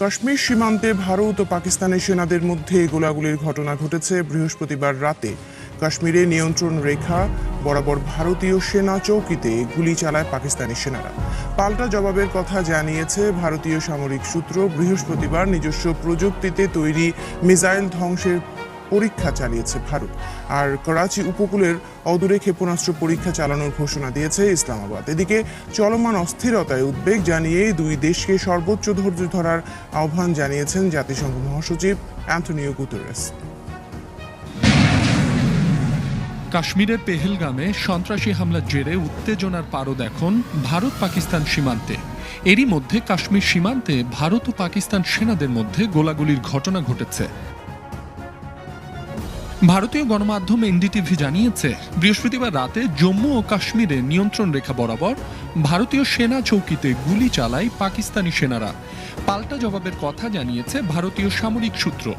কাশ্মীর সীমান্তে ভারত ও পাকিস্তানের সেনাদের মধ্যে গোলাগুলির ঘটনা ঘটেছে বৃহস্পতিবার রাতে। কাশ্মীরে নিয়ন্ত্রণ রেখা, বরাবর ভারতীয় সেনা চৌকিতে গুলি চালায় পাকিস্তানি সেনারা। পাল্টা জবাবের কথা জানিয়েছে ভারতীয় সামরিক সূত্র। বৃহস্পতিবার নিজস্ব প্রযুক্তিতে তৈরি মিসাইল ধ্বংসের পরীক্ষা চালিয়েছে ভারত। আর করাচি উপকূলের অদূরে ক্ষেপণাস্ত্র পরীক্ষা চালানোর ঘোষণা দিয়েছে ইসলামাবাদ। এদিকে চলমান অস্থিরতায় উদ্বেগ জানিয়ে দুই দেশকে সর্বোচ্চ ধৈর্য ধরার আহ্বান জানিয়েছেন জাতিসংঘ মহাসচিব অ্যান্টনিও গুতেরেস। কাশ্মীরের পেহেলগামে সন্ত্রাসী হামলার জেরে উত্তেজনার পারদ এখন ভারত পাকিস্তান সীমান্তে। এরই মধ্যে কাশ্মীর সীমান্তে ভারত ও পাকিস্তান সেনাদের মধ্যে গোলাগুলির ঘটনা ঘটেছে। ভারতীয় গণমাধ্যম এনডিটিভি জানিয়েছে, বৃহস্পতিবার রাতে জম্মু ও কাশ্মীরে নিয়ন্ত্রণ রেখা বরাবর ভারতীয় সেনা চৌকিতে গুলি চালায় পাকিস্তানি সেনারা। পাল্টা জবাবের কথা জানিয়েছে ভারতীয় সামরিক সূত্র।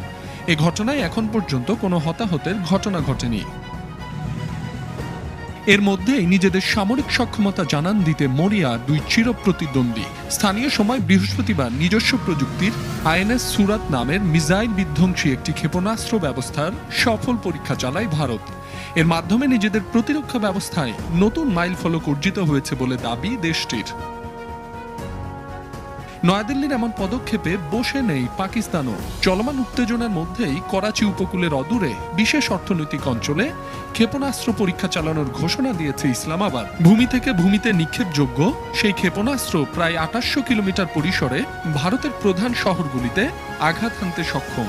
এ ঘটনায় এখন পর্যন্ত কোনো হতাহতের ঘটনা ঘটেনি। এর মধ্যেই নিজেদের সামরিক সক্ষমতা জানান দিতে মরিয়া দুই চিরপ্রতিদ্বন্দ্বী। স্থানীয় সময় বৃহস্পতিবার নিজস্ব প্রযুক্তির আইএনএস সুরাত নামের মিসাইল বিধ্বংসী একটি ক্ষেপণাস্ত্র ব্যবস্থার সফল পরীক্ষা চালায় ভারত। এর মাধ্যমে নিজেদের প্রতিরক্ষা ব্যবস্থায় নতুন মাইল ফলক অর্জিত হয়েছে বলে দাবি দেশটির। নয়াদিল্লির এমন পদক্ষেপে বসে নেই পাকিস্তানও। চলমান উত্তেজনার মধ্যেই করাচি উপকূলের অদূরে বিশেষ অর্থনৈতিক অঞ্চলে ক্ষেপণাস্ত্র পরীক্ষা চালানোর ঘোষণা দিয়েছে ইসলামাবাদ। ভূমি থেকে ভূমিতে নিক্ষেপযোগ্য সেই ক্ষেপণাস্ত্র প্রায় আঠাশশো কিলোমিটার পরিসরে ভারতের প্রধান শহরগুলিতে আঘাত হানতে সক্ষম।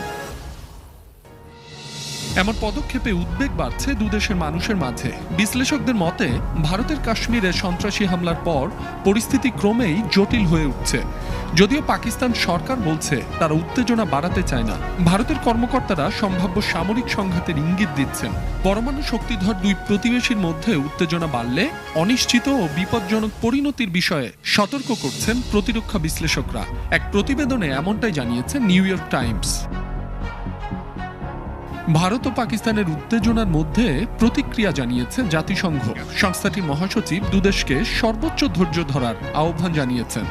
এমন পদক্ষেপে উদ্বেগ বাড়ছে দুদেশের মানুষের মাঝে। বিশ্লেষকদের মতে, ভারতের কাশ্মীরে সন্ত্রাসী হামলার পর পরিস্থিতি ক্রমেই জটিল হয়ে উঠছে। যদিও পাকিস্তান সরকার বলছে, তারা উত্তেজনা বাড়াতে চায় না। ভারতের কর্মকর্তারা সম্ভাব্য সামরিক সংঘাতের ইঙ্গিত দিচ্ছেন। পরমাণু শক্তিধর দুই প্রতিবেশীর মধ্যে উত্তেজনা বাড়লে অনিশ্চিত ও বিপজ্জনক পরিণতির বিষয়ে সতর্ক করছেন প্রতিরক্ষা বিশ্লেষকরা। এক প্রতিবেদনে এমনটাই জানিয়েছে নিউ ইয়র্ক টাইমস। ভারত ও পাকিস্তানের উত্তেজনার মধ্যে প্রতিক্রিয়া জানিয়েছে জাতিসংঘ। সংস্থাটির মহাসচিব দুদেশকে সর্বোচ্চ ধৈর্য ধরার আহ্বান জানিয়েছেন।